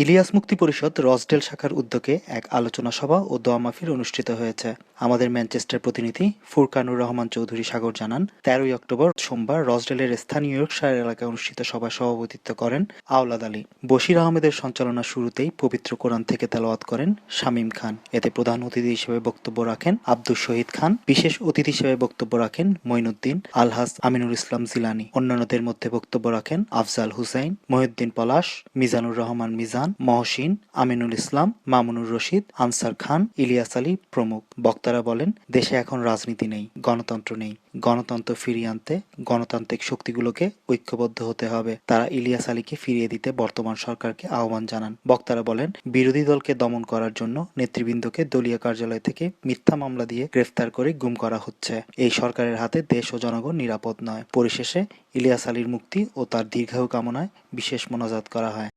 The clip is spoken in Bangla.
ইলিয়াস মুক্তি পরিষদ রসডেল শাখার উদ্যোগে এক আলোচনা সভা ও দোয়া মাহফিল অনুষ্ঠিত হয়েছে। আমাদের ম্যানচেস্টার প্রতিনিধি ফুরকানুর রহমান চৌধুরী সাগর জানান, তেরোই অক্টোবর সোমবার রসডেলের স্থানীয় ইয়র্কশায়ার এলাকায় অনুষ্ঠিত সভায় সভাপতিত্ব করেন আওলাদ আলী। বশির আহমেদের সঞ্চালনা শুরুতেই পবিত্র কোরআন থেকে তেলাওয়াত করেন শামীম খান। এতে প্রধান অতিথি হিসেবে বক্তব্য রাখেন আব্দুল শহীদ খান। বিশেষ অতিথি হিসেবে বক্তব্য রাখেন মঈনুদ্দিন আলহাস আমিনুল ইসলাম জিলানি। অন্যান্যদের মধ্যে বক্তব্য রাখেন আফজাল হুসাইন, মহিউদ্দিন পলাশ, মিজানুর রহমান মিজান, মহসিন, আমিনুল ইসলাম, মামুনুর রশিদ, আনসার খান, ইলিয়াস আলী প্রমুখ। বক্তারা বলেন, দেশে এখন রাজনীতি নেই, গণতন্ত্র নেই। গণতন্ত্র ফিরিয়ে আনতে গণতান্ত্রিক শক্তিগুলোকে ঐক্যবদ্ধ হতে হবে। তারা ইলিয়াস আলীকে ফিরিয়ে দিতে বর্তমান সরকারকে আহ্বান জানান। বক্তারা বলেন, বিরোধী দলকে দমন করার জন্য নেতৃবৃন্দকে দলীয় কার্যালয় থেকে মিথ্যা মামলা দিয়ে গ্রেফতার করে গুম করা হচ্ছে। এই সরকারের হাতে দেশ ও জনগণ নিরাপদ নয়। পরিশেষে ইলিয়াস আলীর মুক্তি ও তার দীর্ঘায়ু কামনায় বিশেষ মোনাজাত করা হয়।